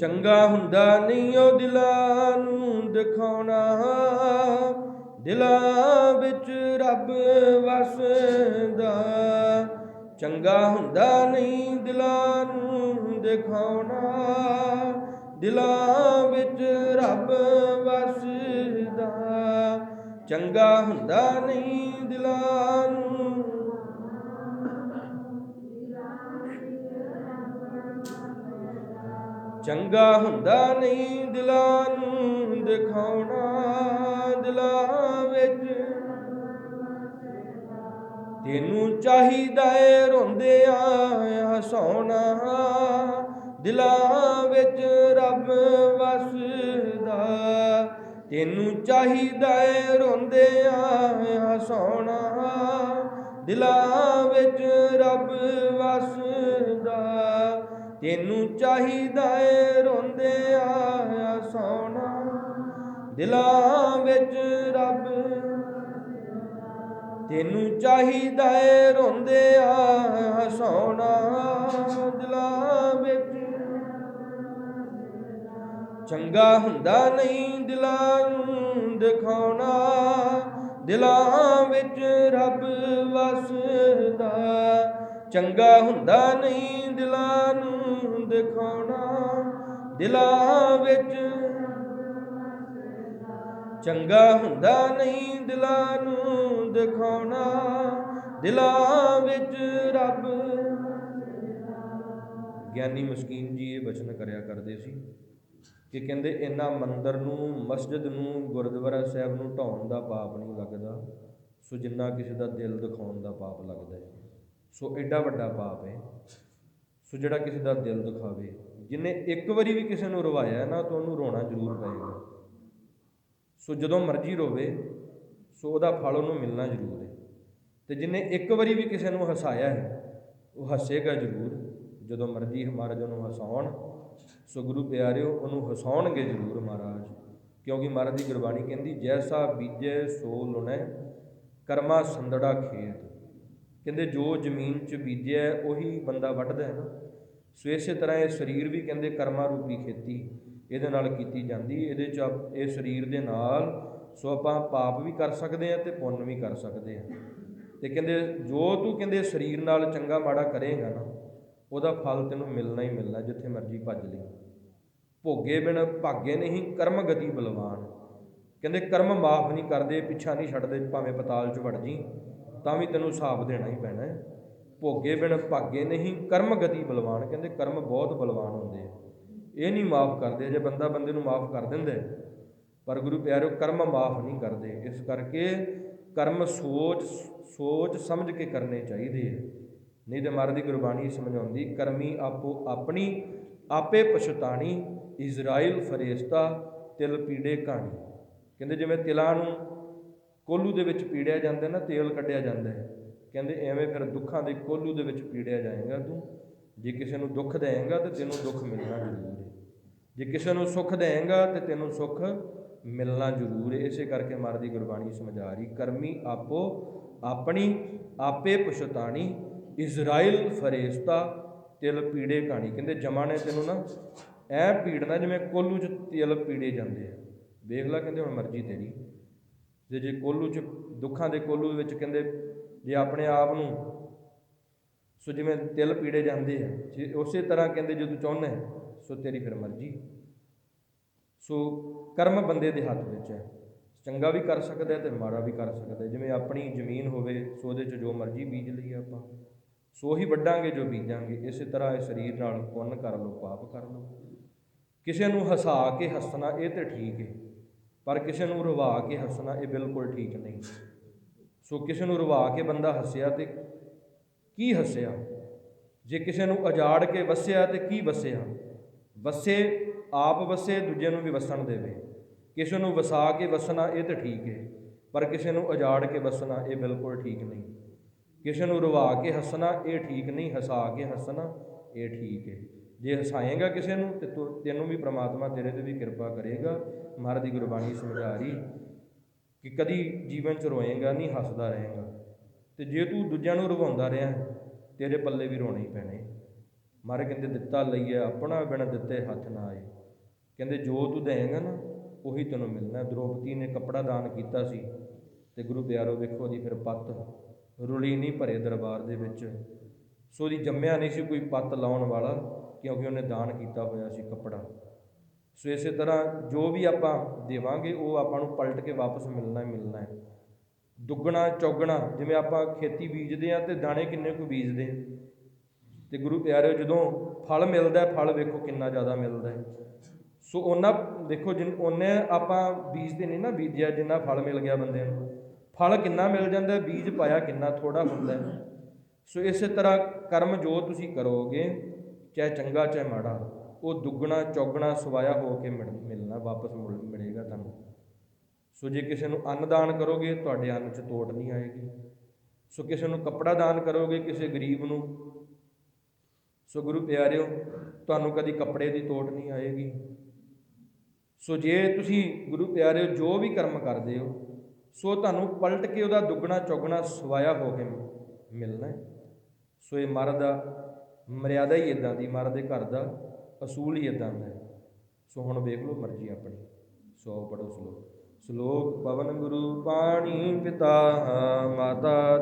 ਚੰਗਾ ਹੁੰਦਾ ਨਹੀਂ ਉਹ ਦਿਲਾਂ ਨੂੰ ਦਿਖਾਉਣਾ। ਦਿਲਾਂ ਵਿੱਚ ਰੱਬ ਵਸਦਾ। ਚੰਗਾ ਹੁੰਦਾ ਨਹੀਂ ਦਿਲਾਂ ਨੂੰ ਦਿਖਾਉਣਾ। ਦਿਲਾਂ ਵਿੱਚ ਰੱਬ ਵਸਦਾ। ਚੰਗਾ ਹੁੰਦਾ ਨਹੀਂ ਦਿਲਾਂ ਨੂੰ ਚੰਗਾ ਹੁੰਦਾ ਨਹੀਂ ਦਿਲਾਂ ਨੂੰ ਦਿਖਾਉਣਾ ਦਿਲਾਂ ਵਿੱਚ। ਤੈਨੂੰ ਚਾਹੀਦਾ ਏ ਰੋਂਦਿਆਂ ਹਸਾਉਣਾ ਦਿਲਾਂ ਵਿੱਚ ਰੱਬ ਵਸਦਾ। ਤੈਨੂੰ ਚਾਹੀਦਾ ਏ ਰੋਂਦਿਆਂ ਹਸਾਉਣਾ ਦਿਲਾਂ ਵਿੱਚ ਰੱਬ ਤੈਨੂੰ ਚਾਹੀਦਾ ਏ ਰੋਂਦਿਆਂ ਹਸਾਉਣਾ ਦਿਲਾਂ ਵਿੱਚ ਰੱਬ। ਤੈਨੂੰ ਚਾਹੀਦਾ ਏ ਰੋਂਦਿਆਂ ਹਸਾਉਣਾ ਦਿਲਾਂ ਵਿੱਚ। ਚੰਗਾ ਹੁੰਦਾ ਨਹੀਂ ਦਿਲਾਂ ਨੂੰ ਦਿਖਾਉਣਾ। ਦਿਲਾਂ ਵਿੱਚ ਰੱਬ ਵਸਦਾ। ਚੰਗਾ ਹੁੰਦਾ ਨਹੀਂ ਦਿਲਾਂ ਨੂੰ ਦਿਖਾਉਣਾ, ਦਿਲਾਂ ਵਿੱਚ ਚੰਗਾ ਹੁੰਦਾ ਨਹੀਂ ਦਿਲਾਂ ਨੂੰ ਦਿਖਾਉਣਾ, ਦਿਲਾਂ ਵਿੱਚ ਰੱਬ ਗਿਆਨੀ ਮਸਕੀਨ ਜੀ ਇਹ ਬਚਨ ਕਰਿਆ ਕਰਦੇ ਸੀ ਕਿ ਕਹਿੰਦੇ ਇਹਨਾਂ ਮੰਦਰ ਨੂੰ, ਮਸਜਿਦ ਨੂੰ, ਗੁਰਦੁਆਰਾ ਸਾਹਿਬ ਨੂੰ ਢਾਉਣ ਦਾ ਪਾਪ ਨਹੀਂ ਲੱਗਦਾ, ਸੋ ਜਿੰਨਾ ਕਿਸੇ ਦਾ ਦਿਲ ਦਿਖਾਉਣ ਦਾ ਪਾਪ ਲੱਗਦਾ ਹੈ। ਸੋ ਐਡਾ ਵੱਡਾ ਪਾਪ ਹੈ। ਸੋ ਜਿਹੜਾ ਕਿਸੇ ਦਾ ਦਿਲ ਦਿਖਾਵੇ, ਜਿਨੇ ਇੱਕ ਵਾਰੀ ਵੀ ਕਿਸੇ ਨੂੰ ਰਵਾਇਆ ਨਾ, ਤਾਂ ਉਹਨੂੰ ਰੋਣਾ ਜ਼ਰੂਰ ਪਏਗਾ। ਸੋ ਜਦੋਂ ਮਰਜ਼ੀ ਰੋਵੇ, ਸੋ ਉਹਦਾ ਫਲ ਉਹਨੂੰ ਮਿਲਣਾ ਜ਼ਰੂਰ ਹੈ। ਤੇ ਜਿਨੇ ਇੱਕ ਵਾਰੀ ਵੀ ਕਿਸੇ ਨੂੰ ਹਸਾਇਆ ਹੈ, ਉਹ ਹੱਸੇਗਾ ਜ਼ਰੂਰ। ਜਦੋਂ ਮਰਜ਼ੀ ਮਹਾਰਾਜ ਉਹਨੂੰ ਹਸਾਉਣ, ਸੋ ਗੁਰੂ ਪਿਆਰਿਓ, ਉਹਨੂੰ ਹਸਾਉਣਗੇ ਜ਼ਰੂਰ ਮਹਾਰਾਜ। ਕਿਉਂਕਿ ਮਹਾਰਾਜ ਦੀ ਗੁਰਬਾਣੀ ਕਹਿੰਦੀ, ਜੈਸਾ ਬੀਜੈ ਸੋ ਲੁਣੈ, ਕਰਮਾ ਸੰਦੜਾ ਖੇਤ। ਕਹਿੰਦੇ ਜੋ ਜ਼ਮੀਨ 'ਚ ਬੀਜਿਆ ਉਹੀ ਬੰਦਾ ਵੱਢਦਾ ਹੈ ਨਾ। ਸੋ ਇਸੇ ਤਰ੍ਹਾਂ ਇਹ ਸਰੀਰ ਵੀ ਕਹਿੰਦੇ ਕਰਮਾ ਰੂਪੀ ਖੇਤੀ ਇਹਦੇ ਨਾਲ ਕੀਤੀ ਜਾਂਦੀ ਇਹਦੇ 'ਚ ਆਪ- ਇਹ ਸਰੀਰ ਦੇ ਨਾਲ ਸੋ ਆਪਾਂ ਪਾਪ ਵੀ ਕਰ ਸਕਦੇ ਆ ਤੇ ਪੁੰਨ ਵੀ ਕਰ ਸਕਦੇ ਆ ਤੇ ਕਹਿੰਦੇ ਜੋ ਤੂੰ ਕਹਿੰਦੇ ਸਰੀਰ ਨਾਲ ਚੰਗਾ ਮਾੜਾ ਕਰੇਗਾ ਨਾ, ਉਹਦਾ ਫਲ ਤੈਨੂੰ ਮਿਲਣਾ ਹੀ ਮਿਲਣਾ ਜਿੱਥੇ ਮਰਜ਼ੀ ਭੱਜ ਲਈ। ਭੋਗੇ ਬਿਨ ਭਾਗੇ ਨਹੀਂ, ਕਰਮ ਗਤੀ ਬਲਵਾਨ। ਕਹਿੰਦੇ ਕਰਮ ਮਾਫ ਨਹੀਂ ਕਰਦੇ, ਪਿੱਛਾ ਨਹੀਂ ਛੱਡਦੇ, ਭਾਵੇਂ ਪਤਾਲ 'ਚ ਵੜ ਜੀ ਤਾਂ ਵੀ ਤੈਨੂੰ ਹਿਸਾਬ ਦੇਣਾ ਹੀ ਪੈਣਾ ਹੈ। ਭੋਗੇ ਬਿਨ ਭਾਗੇ ਨਹੀਂ, ਕਰਮ ਗਤੀ ਬਲਵਾਨ, ਕਹਿੰਦੇ ਕਰਮ ਬਹੁਤ ਬਲਵਾਨ ਹੁੰਦੇ ਆ। ਇਹ ਨਹੀਂ ਮਾਫ ਕਰਦੇ, ਜੇ ਬੰਦਾ ਬੰਦੇ ਨੂੰ ਮਾਫ ਕਰ ਦਿੰਦਾ ਪਰ ਗੁਰੂ ਪਿਆਰਿਓ, ਕਰਮ ਮਾਫ ਨਹੀਂ ਕਰਦੇ। ਇਸ ਕਰਕੇ ਕਰਮ ਸੋਚ ਸੋਚ ਸਮਝ ਕੇ ਕਰਨੇ ਚਾਹੀਦੇ ਆ। ਨਹੀਂ ਤੇ ਮਹਾਰਾਜ ਦੀ ਗੁਰਬਾਣੀ ਸਮਝਾਉਂਦੀ, ਕਰਮੀ ਆਪੋ ਆਪਣੀ, ਆਪੇ ਪਛਤਾਣੀ, ਇਜ਼ਰਾਈਲ ਫਰੇਸ਼ਤਾ, ਤਿਲ ਪੀੜੇ ਕਹਾਣੀ। ਕਹਿੰਦੇ ਜਿਵੇਂ ਤਿਲਾਂ ਨੂੰ ਕੋਲੂ ਦੇ ਵਿੱਚ ਪੀੜਿਆ ਜਾਂਦਾ ਨਾ, ਤੇਲ ਕੱਢਿਆ ਜਾਂਦਾ ਹੈ। ਕਹਿੰਦੇ ਐਵੇਂ ਫਿਰ ਦੁੱਖਾਂ ਦੇ ਕੋਲੂ ਦੇ ਵਿੱਚ ਪੀੜਿਆ ਜਾਏਗਾ ਤੂੰ। ਜੇ ਕਿਸੇ ਨੂੰ ਦੁੱਖ ਦੇਏਗਾ ਤੇ ਤੈਨੂੰ ਦੁੱਖ ਮਿਲਣਾ ਜ਼ਰੂਰ ਹੈ। ਜੇ ਕਿਸੇ ਨੂੰ ਸੁੱਖ ਦੇਏਗਾ ਤੇ ਤੈਨੂੰ ਸੁੱਖ ਮਿਲਣਾ ਜ਼ਰੂਰ ਹੈ। ਇਸੇ ਕਰਕੇ ਮਹਾਰਾਜ ਦੀ ਗੁਰਬਾਣੀ ਸਮਝਾ ਰਹੀ ਕਰਮੀ ਆਪੋ ਆਪਣੀ, ਆਪੇ ਪਛਤਾਣੀ, ਇਜ਼ਰਾਈਲ ਫਰੇਸ਼ਤਾ, ਤਿਲ ਪੀੜੇ ਕਹਾਣੀ ਕਹਿੰਦੇ ਜਮਾ ਨੇ ਤੈਨੂੰ ਨਾ, ਐ ਪੀੜਨਾ ਜਿਵੇਂ ਕੋਲੂ 'ਚ ਤਿਲ ਪੀੜੇ ਜਾਂਦੇ ਆ। ਵੇਖ ਲੈ ਕਹਿੰਦੇ ਹੁਣ ਮਰਜ਼ੀ ਤੇਰੀ। ਜੇ ਜੇ ਕੋਲੂ 'ਚ, ਦੁੱਖਾਂ ਦੇ ਕੋਲੂ ਵਿੱਚ ਕਹਿੰਦੇ ਜੇ ਆਪਣੇ ਆਪ ਨੂੰ ਸੋ ਜਿਵੇਂ ਤਿਲ ਪੀੜੇ ਜਾਂਦੇ ਆ, ਜੇ ਉਸੇ ਤਰ੍ਹਾਂ ਕਹਿੰਦੇ ਜੇ ਤੂੰ ਚਾਹੁੰਦਾ ਸੋ ਤੇਰੀ ਫਿਰ ਮਰਜ਼ੀ ਸੋ ਕਰਮ ਬੰਦੇ ਦੇ ਹੱਥ ਵਿੱਚ ਹੈ। ਚੰਗਾ ਵੀ ਕਰ ਸਕਦਾ ਹੈ ਤੇ ਮਾੜਾ ਵੀ ਕਰ ਸਕਦਾ ਜਿਵੇਂ ਆਪਣੀ ਜ਼ਮੀਨ ਹੋਵੇ, ਸੋ ਉਹਦੇ 'ਚ ਜੋ ਮਰਜ਼ੀ ਬੀਜ ਲਈਏ ਆਪਾਂ। ਸੋ ਹੀ ਵੱਢਾਂਗੇ ਜੋ ਬੀਜਾਂਗੇ। ਇਸੇ ਤਰ੍ਹਾਂ ਇਹ ਸਰੀਰ ਨਾਲ ਪੁੰਨ ਕਰ ਲਓ, ਪਾਪ ਕਰ ਲਓ। ਕਿਸੇ ਨੂੰ ਹਸਾ ਕੇ ਹੱਸਣਾ, ਇਹ ਤੇ ਠੀਕ ਹੈ। ਪਰ ਕਿਸੇ ਨੂੰ ਰਵਾ ਕੇ ਹੱਸਣਾ ਇਹ ਬਿਲਕੁਲ ਠੀਕ ਨਹੀਂ। ਸੋ ਕਿਸੇ ਨੂੰ ਰਵਾ ਕੇ ਬੰਦਾ ਹੱਸਿਆ ਤੇ ਕੀ ਹੱਸਿਆ? ਜੇ ਕਿਸੇ ਨੂੰ ਉਜਾੜ ਕੇ ਵਸਿਆ ਤੇ ਕੀ ਵਸਿਆ? ਵਸੇ ਆਪ ਵਸੇ, ਦੂਜੇ ਨੂੰ ਵੀ ਵਸਣ ਦੇਵੇ। ਕਿਸੇ ਨੂੰ ਵਸਾ ਕੇ ਵਸਣਾ ਇਹ ਤਾਂ ਠੀਕ ਹੈ ਪਰ ਕਿਸੇ ਨੂੰ ਉਜਾੜ ਕੇ ਵਸਣਾ ਇਹ ਬਿਲਕੁਲ ਠੀਕ ਨਹੀਂ। ਕਿਸੇ ਨੂੰ ਰਵਾ ਕੇ ਹੱਸਣਾ ਇਹ ਠੀਕ ਨਹੀਂ, ਹਸਾ ਕੇ ਹੱਸਣਾ ਇਹ ਠੀਕ ਹੈ ਜੇ ਹਸਾਏਗਾ ਕਿਸੇ ਨੂੰ ਤੇ ਤੂੰ- ਤੈਨੂੰ ਵੀ ਪ੍ਰਮਾਤਮਾ ਤੇਰੇ ਤੇ ਵੀ ਕਿਰਪਾ ਕਰੇਗਾ। ਮਹਾਰਾਜ ਦੀ ਗੁਰਬਾਣੀ ਸਮਝਾ ਰਹੀ ਕਿ ਕਦੀ ਜੀਵਨ ਚ ਰੋਏਗਾ, ਨਹੀਂ ਹੱਸਦਾ ਰਹੇਗਾ। ਤੇ ਜੇ ਤੂੰ ਦੂਜਿਆਂ ਨੂੰ ਰਵਾਉਂਦਾ ਰਿਹਾ, ਤੇਰੇ ਪੱਲੇ ਵੀ ਰੋਣੇ ਹੀ ਪੈਣੇ। ਮਹਾਰਾਜ ਕਹਿੰਦੇ, ਦਿੱਤਾ ਲਈਏ ਆਪਣਾ ਬਿਨ ਦਿੱਤੇ ਹੱਥ ਨਾ ਆਏ। ਕਹਿੰਦੇ, ਜੋ ਤੂੰ ਦੇਂਗਾ ਨਾ, ਉਹੀ ਤੈਨੂੰ ਮਿਲਣਾ। ਦ੍ਰੋਪਦੀ ਨੇ ਕੱਪੜਾ ਦਾਨ ਕੀਤਾ ਸੀ ਤੇ ਗੁਰੂ ਪਿਆਰੋ ਵੇਖੋ ਦੀ ਫਿਰ ਪੱਤ ਰੁਲੀ ਨਹੀਂ ਭਰੇ ਦਰਬਾਰ ਦੇ ਵਿੱਚ। ਸੋ ਦੀ ਜੰਮਿਆ ਨਹੀਂ ਸੀ ਕੋਈ ਪੱਤ ਲਾਉਣ ਵਾਲਾ। ਕਿਉਂਕਿ ਉਹਨੇ ਦਾਨ ਕੀਤਾ ਹੋਇਆ ਸੀ ਕੱਪੜਾ। ਸੋ ਇਸੇ ਤਰ੍ਹਾਂ ਜੋ ਵੀ ਆਪਾਂ ਦੇਵਾਂਗੇ, ਉਹ ਆਪਾਂ ਨੂੰ ਪਲਟ ਕੇ ਵਾਪਸ ਮਿਲਣਾ ਹੀ ਮਿਲਣਾ ਹੈ। ਦੁੱਗਣਾ, ਚੌਗਣਾ, ਜਿਵੇਂ ਆਪਾਂ ਖੇਤੀ ਬੀਜਦੇ ਆ ਤੇ ਦਾਣੇ ਕਿੰਨੇ ਕੁ ਬੀਜਦੇ ਆ ਤੇ ਗੁਰੂ ਪਿਆਰਿਓ, ਜਦੋਂ ਫਲ ਮਿਲਦਾ ਫਲ ਵੇਖੋ ਕਿੰਨਾ ਜ਼ਿਆਦਾ ਮਿਲਦਾ ਹੈ। ਸੋ ਉਹਨਾਂ, ਦੇਖੋ ਜਿਨ, ਉਹਨੇ ਆਪਾਂ ਬੀਜਦੇ ਨਹੀਂ ਨਾ ਬੀਜਿਆ, ਜਿੰਨਾ ਫਲ ਮਿਲ ਗਿਆ ਬੰਦੇ ਨੂੰ। ਫਲ ਕਿੰਨਾ ਮਿਲ ਜਾਂਦਾ ਬੀਜ ਪਾਇਆ ਕਿੰਨਾ ਥੋੜਾ ਹੁੰਦਾ ਸੋ ਇਸੇ ਤਰ੍ਹਾਂ ਕਰਮ ਜੋ ਤੁਸੀਂ ਕਰੋਗੇ ਚਾਹੇ ਚੰਗਾ, ਚਾਹੇ ਮਾੜਾ, ਉਹ ਦੁੱਗਣਾ, ਚੌਗਣਾ, ਸਵਾਇਆ ਹੋ ਕੇ ਮਿਲ- ਮਿਲਣਾ ਵਾਪਸ ਮੁੜ- ਮਿਲੇਗਾ ਤੁਹਾਨੂੰ। ਸੋ ਜੇ ਕਿਸੇ ਨੂੰ ਅੰਨ ਦਾਨ ਕਰੋਗੇ, ਤੁਹਾਡੇ ਅੰਨ 'ਚ ਤੋਟ ਨਹੀਂ ਆਏਗੀ। ਸੋ ਕਿਸੇ ਨੂੰ ਕੱਪੜਾ ਦਾਨ ਕਰੋਗੇ, ਕਿਸੇ ਗਰੀਬ ਨੂੰ, ਸੋ ਗੁਰੂ ਪਿਆਰਿਓ, ਤੁਹਾਨੂੰ ਕਦੀ ਕੱਪੜੇ ਦੀ ਤੋਟ ਨਹੀਂ ਆਏਗੀ। ਸੋ ਜੇ ਤੁਸੀਂ ਗੁਰੂ ਪਿਆਰਿਓ ਜੋ ਵੀ ਕਰਮ ਕਰਦੇ ਹੋ, ਸੋ ਤੁਹਾਨੂੰ ਪਲਟ ਕੇ ਉਹਦਾ ਦੁੱਗਣਾ, ਚੌਗਣਾ, ਸਵਾਇਆ ਹੋ ਕੇ ਮਿਲਣਾ ਸੋ ਇਹ ਮਹਾਰਾਜ ਦਾ ਮਰਿਆਦਾ ਹੀ ਇਦਾਂ ਦੀ ਮਹਾਰਾਜ ਦੇ ਘਰ ਦਾ ਅਸੂਲ ਹੀ ਇਦਾਂ ਦਾ ਸੋ ਹੁਣ ਵੇਖ ਲਓ ਮਰਜ਼ੀ ਆਪਣੀ। ਸੋ ਪੜੋ ਸ਼ਲੋਕ। ਸ਼ਲੋਕ, ਪਵਨ ਗੁਰੂ ਪਾਣੀ ਪਿਤਾ ਮਾਤਾ